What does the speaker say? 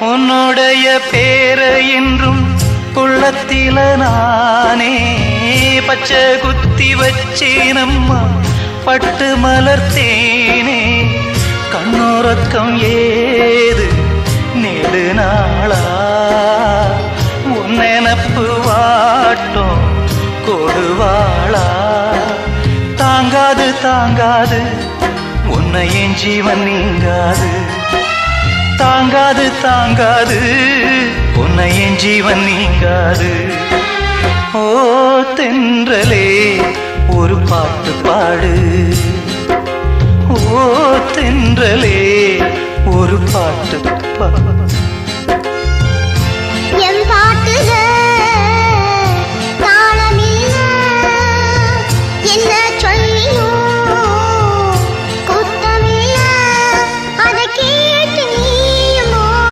உன்னுடைய பேர என்றும் குள்ளத்தில நானே. பச்சை குத்தி வச்சேனம்மா பட்டு மலர்த்தேனே கண்ணுறக்கம் ஏது? நெடு நாளா? உன் வாட்டும் கொடுவாளா? தாங்காது தாங்காது உன்னை என் ஜீவன் நீங்காது. தாங்காது தாங்காது. உன்னை என் ஜீவன் நீங்காது. ஓ தென்றலே ஒரு பாட்டு பாடு. ஓ தென்றலே ஒரு பாட்டு பாடு.